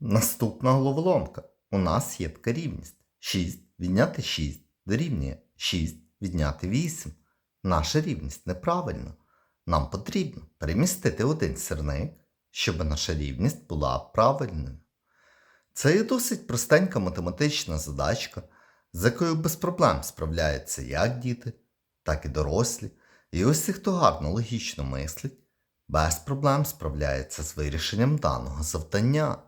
Наступна головоломка. У нас є така рівність. 6 відняти 6 дорівнює 6 відняти 8. Наша рівність неправильна. Нам потрібно перемістити один сірник, щоб наша рівність була правильною. Це є досить простенька математична задачка, з якою без проблем справляються як діти, так і дорослі. І ось ті, хто гарно логічно мислить, без проблем справляється з вирішенням даного завдання.